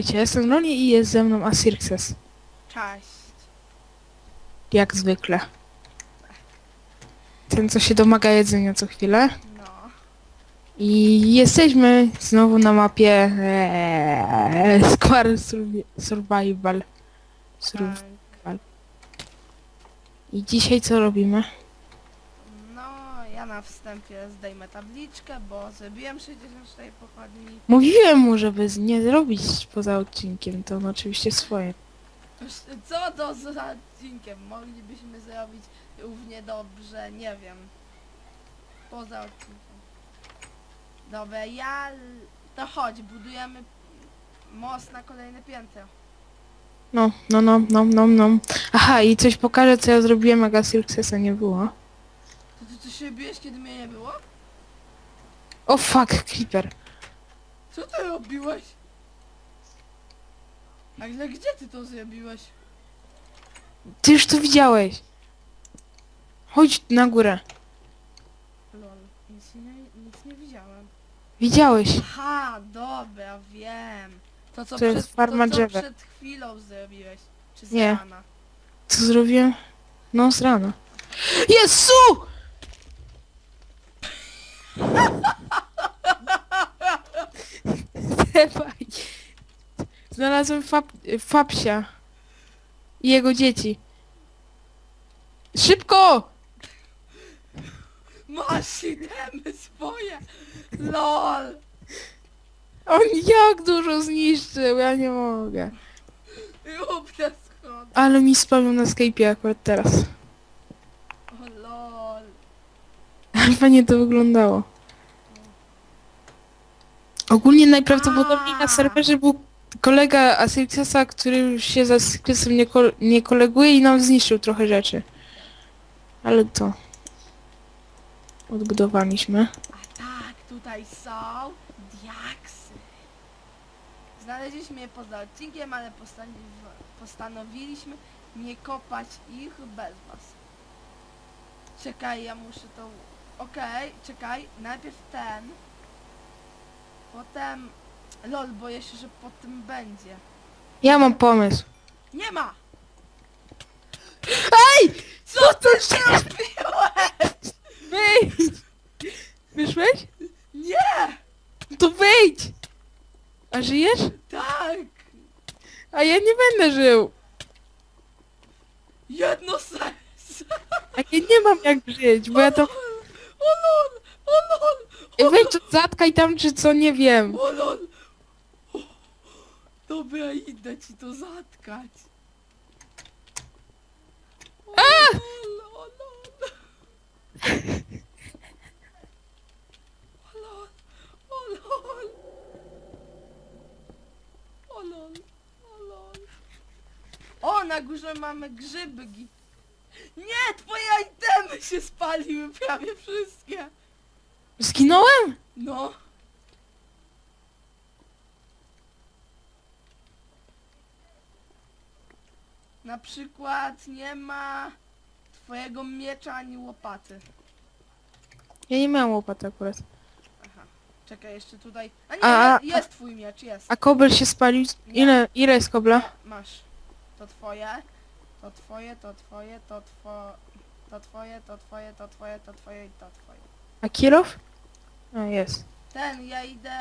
Witajcie, ja jestem Loni i jest ze mną Asirxes. Cześć. Jak zwykle. Ten, co się domaga jedzenia co chwilę. No. I jesteśmy znowu na mapie ee, Square Survi- Survival. Sur- Tak. I dzisiaj co robimy? Na wstępie zdejmę tabliczkę, bo zrobiłem 64 pochodni. Mówiłem mu, żeby z- nie zrobić poza odcinkiem, to on oczywiście swoje. Co to za odcinkiem? Moglibyśmy zrobić równie dobrze, nie wiem. Poza odcinkiem. Dobra, ja... To chodź, budujemy most na kolejne piętro. No, no, no, no, no, no. Aha, i coś pokażę, co ja zrobiłem, jak Asirxesa nie było. Ty coś robiłeś, kiedy mnie nie było? O fuck, creeper. Co ty robiłeś? Ale gdzie ty to zrobiłeś? Ty już to widziałeś. Chodź na górę. Lol, nic nie, nic nie widziałem. Widziałeś. Aha, dobra, wiem. To co, To jest przed, farma to, co drzewa. przed chwilą zrobiłeś. Czy z Nie. rana. Co zrobiłem? No, z rana. Jezu! Dawaj. Znalazłem fab, Fapsia i jego dzieci. Szybko! Masz itemy swoje! LOL! On jak dużo zniszczył, ja nie mogę. Rób te schody. Ale mi spamił na Skype'ie akurat teraz. O lol. Fajnie to wyglądało. Ogólnie najprawdopodobniej na serwerze był kolega Asyrxesa, który już się z Asyrxesem nie, kol nie koleguje i nam zniszczył trochę rzeczy. Ale to... Odbudowaliśmy. A tak, tutaj są diaksy. Znaleźliśmy je poza odcinkiem, ale postanowi- postanowiliśmy nie kopać ich bez was. Czekaj, ja muszę to... Okej, czekaj, najpierw ten. Potem... Lol, boję się, że po tym będzie. Ja mam pomysł. Nie ma! Ej! Co ty zrobiłeś? Wyjdź! Wyszłeś? Nie! To wyjdź! A żyjesz? Tak! A ja nie będę żył. Jedno serce! A ja nie mam jak żyć, bo ja to... O lol! O lol! Ej, Weź to zatkaj tam, czy co, nie wiem. O lol! O, Dobra, idę ci to zatkać. O lol, o lol. O lol, o lol. O lol, o lol. O, na górze mamy grzyby. gi- Nie, twoje itemy się spaliły prawie wszystkie. Zginąłem? No. Na przykład nie ma twojego miecza ani łopaty. Ja nie miałem łopaty akurat. Aha. Czekaj, jeszcze tutaj. A nie, A- je- jest twój miecz, jest. A kobel się spalił? Ile, ile jest kobla? Masz. To twoje, to twoje, to twoje, to two... To twoje, to twoje, to twoje, to twoje i to twoje. A kilof? A, jest. Ten, ja idę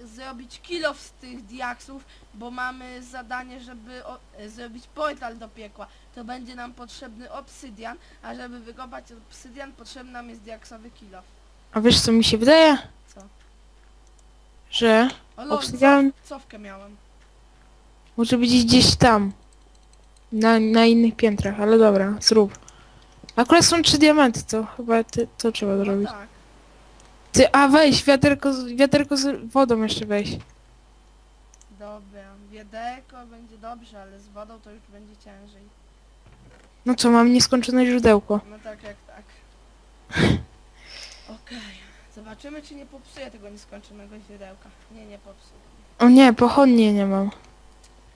zrobić kilof z tych diaksów, bo mamy zadanie, żeby o, zrobić portal do piekła. To będzie nam potrzebny obsydian, a żeby wykopać obsydian potrzebny nam jest diaksowy kilof. A wiesz co mi się wydaje? Co? Że O lol, obsydian cof, cofkę miałem. może być gdzieś tam. Na, na innych piętrach, ale dobra, zrób. Akurat są trzy diamenty, to chyba ty, to trzeba No zrobić. tak. Ty, a weź, wiaderko z, wiaderko z wodą jeszcze weź. Dobra, wiedeko będzie dobrze, ale z wodą to już będzie ciężej. No co, mam nieskończone źródełko. No tak jak tak. Okej. Zobaczymy czy nie popsuję tego nieskończonego źródełka. Nie, nie popsuję. O nie, pochodnie nie mam.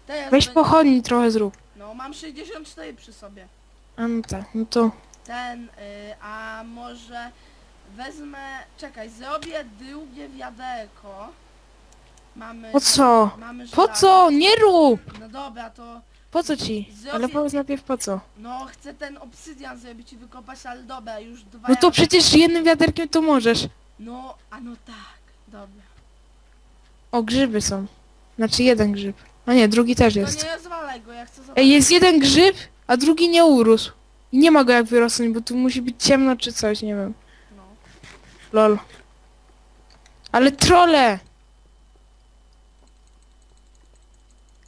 Teraz Weź pochodni trochę zrób. No mam 64 przy sobie. A no tak, no to... Ten, y, a może wezmę, czekaj, zrobię drugie wiaderko. Mamy... Po co? Mamy Po żelazo. co? Nie rób! No dobra, to... Po co ci? Ale powiedz najpierw po co. No, chcę ten obsydian zrobić i wykopać, ale dobra, już dwa... No to ja- przecież jednym wiaderkiem to możesz. No, a no tak, dobra. O, grzyby są. Znaczy jeden grzyb. A nie, drugi też jest. nie rozwalaj go, ja chcę zobaczyć. Ej, jest jeden grzyb, a drugi nie urósł. I nie ma go jak wyrosnąć, bo tu musi być ciemno czy coś, nie wiem. No. Lol. Ale trole!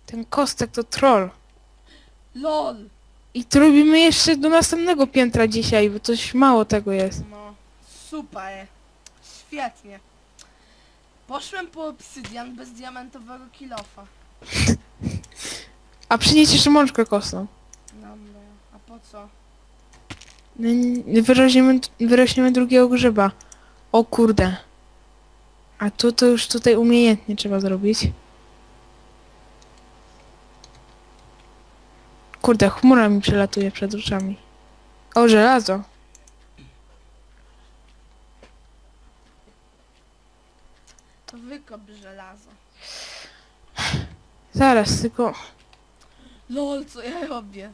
Ten kostek to troll. LOL! I to robimy jeszcze do następnego piętra dzisiaj, bo coś mało tego jest. No, super. Świetnie. Poszłem po obsydian bez diamentowego kilofa. A przynieś jeszcze mączkę kostną. Dobra, a po co? No, Wyrośniemy, wyrośniemy drugiego grzyba. O kurde. A tu to już tutaj umiejętnie trzeba zrobić. Kurde, chmura mi przelatuje przed oczami. O, żelazo. To wykop żelazo. Zaraz, tylko... LOL, co ja robię?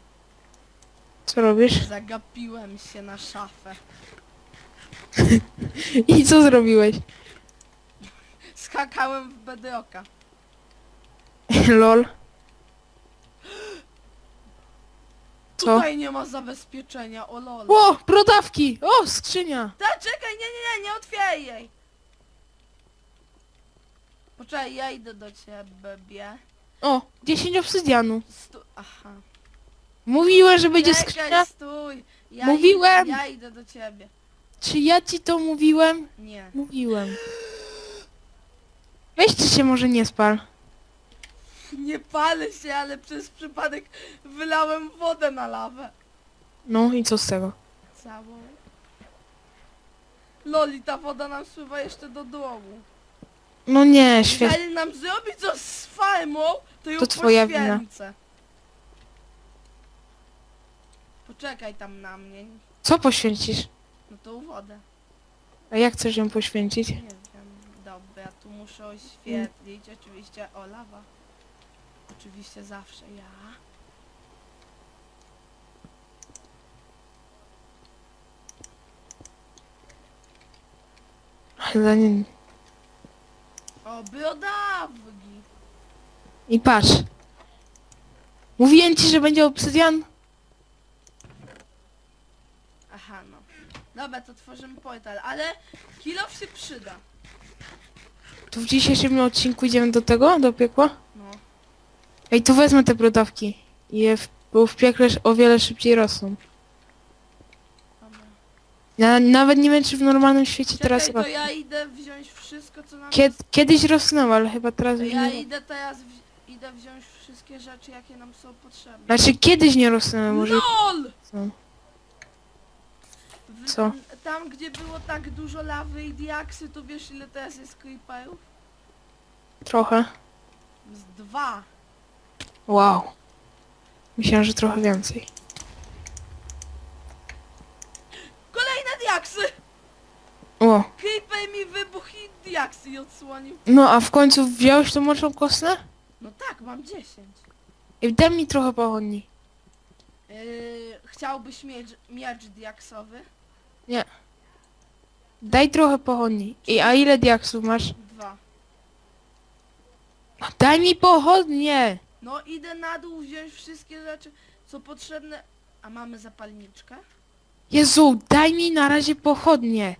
Co robisz? Zagapiłem się na szafę. I co zrobiłeś? Skakałem w bedrocka. Lol. Co? Tutaj nie ma zabezpieczenia, o lol. O, brodawki! O, skrzynia! Ta, czekaj, nie, nie, nie, nie otwieraj jej. Poczekaj, ja idę do ciebie. O, 10 obsydianu. Stu... Aha. Mówiłem, że będzie Czekaj, skrzynia. stój. Ja Mówiłem. Idę, ja idę do ciebie. Czy ja ci to mówiłem? Nie. Mówiłem. Weźcie się może nie spal. Nie palę się, ale przez przypadek wylałem wodę na lawę. No i co z tego? Całą. Loli, ta woda nam spływa jeszcze do dołu. No nie, świetnie. Jeżeli nam zrobi coś z farmą, to ją To twoja wina. poświęcę. Poczekaj tam na mnie. Co poświęcisz? No to wodę. A jak chcesz ją poświęcić? Nie wiem. Dobra, tu muszę oświetlić. Oczywiście o lawa. Oczywiście zawsze ja. Ale nie... O, biodawgi. I patrz. Mówiłem ci, że będzie obsydian? Aha, no. Dobra, to tworzymy portal, ale kilof się przyda. Tu w dzisiejszym odcinku idziemy do tego, do piekła? No. Ej, to wezmę te brodawki. I je w, bo w piekle o wiele szybciej rosną. Dobra. Ja nawet nie wiem, czy w normalnym świecie Czekaj, teraz to rosną. ja idę wziąć wszystko, co Kied, kiedyś rosnęły, ale chyba teraz już ja nie. idę teraz, w... idę wziąć wszystkie rzeczy, jakie nam są potrzebne. Znaczy kiedyś nie rosnęły, może LOL! są. W... Co? Tam, gdzie było tak dużo lawy i diaksy, to wiesz ile teraz jest creeperów? Trochę. Z dwa. Wow. Myślałem, że trochę więcej. Kolejne diaksy! O, Creeper mi wybuchł i diaksy odsłonił. no a w końcu wziąłeś tą moczą kostnę? No tak, mam 10. I daj mi trochę pochodni. Yy, chciałbyś mieć miecz diaksowy? Daj trochę pochodni. I a ile diaksów masz? Dwa. No, daj mi pochodnie! No idę na dół wziąć wszystkie rzeczy, co potrzebne. A mamy zapalniczkę? Jezu, daj mi na razie pochodnie.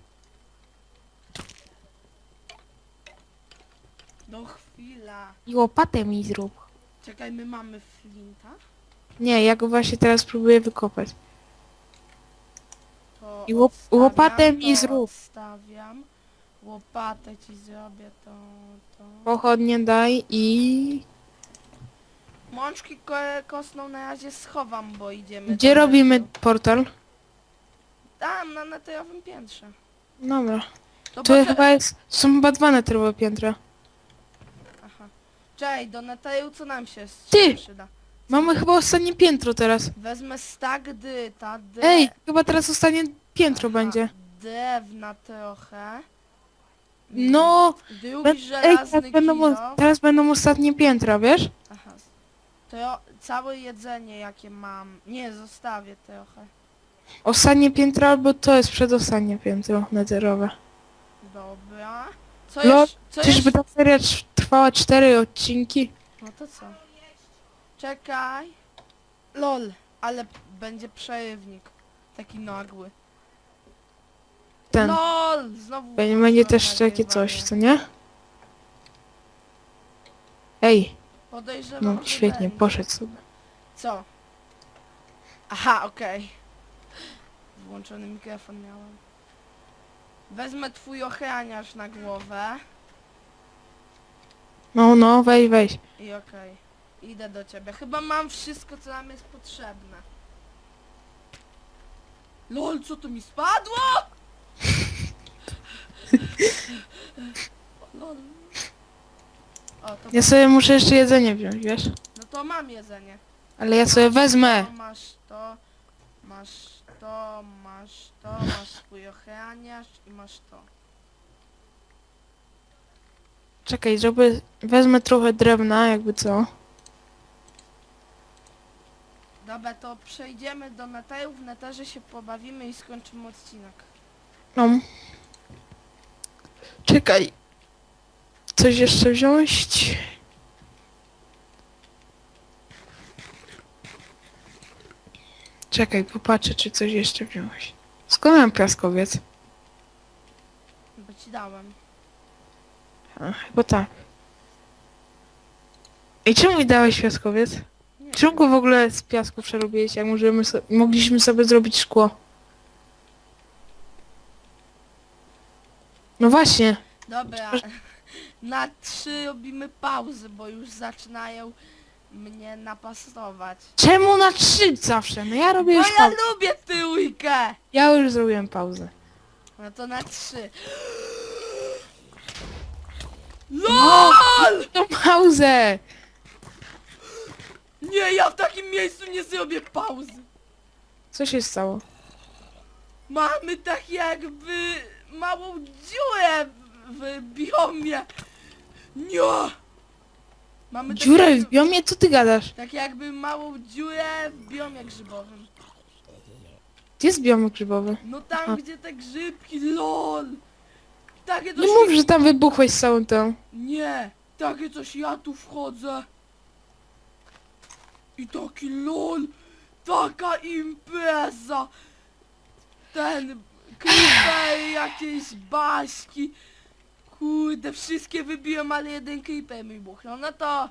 No chwila. I łopatę mi zrób. Czekaj, my mamy flinta? Nie, ja go właśnie teraz próbuję wykopać. To I łop- odstawiam, łopatę mi to zrób. Odstawiam. Łopatę ci zrobię, to... to... Pochodnie daj i... Mączki ko kostną na razie schowam, bo idziemy... Gdzie do robimy portal? Tam, na neterowym piętrze. Dobra. To poczek- chyba jest... Są chyba dwa neterowe piętra. Aha. Czekaj, do neteru co nam się Ty! przyda? Mamy chyba ostatnie piętro teraz. Wezmę stag dyta, dy... Ej, chyba teraz ostatnie piętro będzie. Drewna trochę. No, Drugi Ej, żelazny teraz będą, kilo. teraz będą ostatnie piętra, wiesz? Aha. To ja całe jedzenie jakie mam. Nie, zostawię trochę. Ostatnie piętro albo to jest przedostatnie piętro netherowe. Co Lol, jeszcze? Co Czyżby ta seria trwała cztery odcinki? No to co? Czekaj. Lol, ale będzie przerywnik. Taki nagły. Ten. LOL! Znowu Będzie, będzie też takie coś, co nie? Ej, Podejrzewam, no że świetnie, będzie. poszedł sobie. Co? Aha, okej. Włączony mikrofon miałem. Wezmę twój ochraniarz na głowę No, no, weź, weź. i okej. Idę do ciebie. Chyba mam wszystko, co nam jest potrzebne. LOL, co to mi spadło? LOL. O, to Ja sobie muszę jeszcze jedzenie wziąć, wiesz? No to mam jedzenie. Ale ja sobie wezmę. To, masz to, masz to, masz to, masz swój ochraniarz i masz to. Czekaj, żeby... Wezmę trochę drewna, jakby co. Dobra, to przejdziemy do neteru, w neterze się pobawimy i skończymy odcinek. No. Czekaj. Coś jeszcze wziąć? Czekaj, popatrzę, czy coś jeszcze wziąłeś. Skąd mam piaskowiec? Bo ci dałem. A, chyba tak. I czemu mi dałeś piaskowiec? Nie Czemu go w ogóle z piasku przerobiłeś, jak możemy so mogliśmy sobie zrobić szkło? No właśnie. Dobra, na trzy robimy pauzę, bo już zaczynają mnie napastować. Czemu na trzy zawsze? No ja robię Bo już ja pauzę. lubię trójkę! Ja już zrobiłem pauzę. No to na trzy. No! LOL! To pauzę! Nie, ja w takim miejscu nie zrobię pauzy. Co się stało? Mamy tak jakby małą dziurę w biomie. Nie! Mamy tak Dziurę w biomie? Co ty gadasz? tak jakby małą dziurę w biomie grzybowym. Gdzie jest biom grzybowy? No tam gdzie te grzybki, lol! Takie Nie coś... mów, że tam wybuchłeś z całą tą. Nie! Takie coś ja tu wchodzę. I taki lol! Taka impreza! Ten... Creeper, jakieś baśki. Kurde, wszystkie wybiłem, ale jeden creeper mi buchnął. No to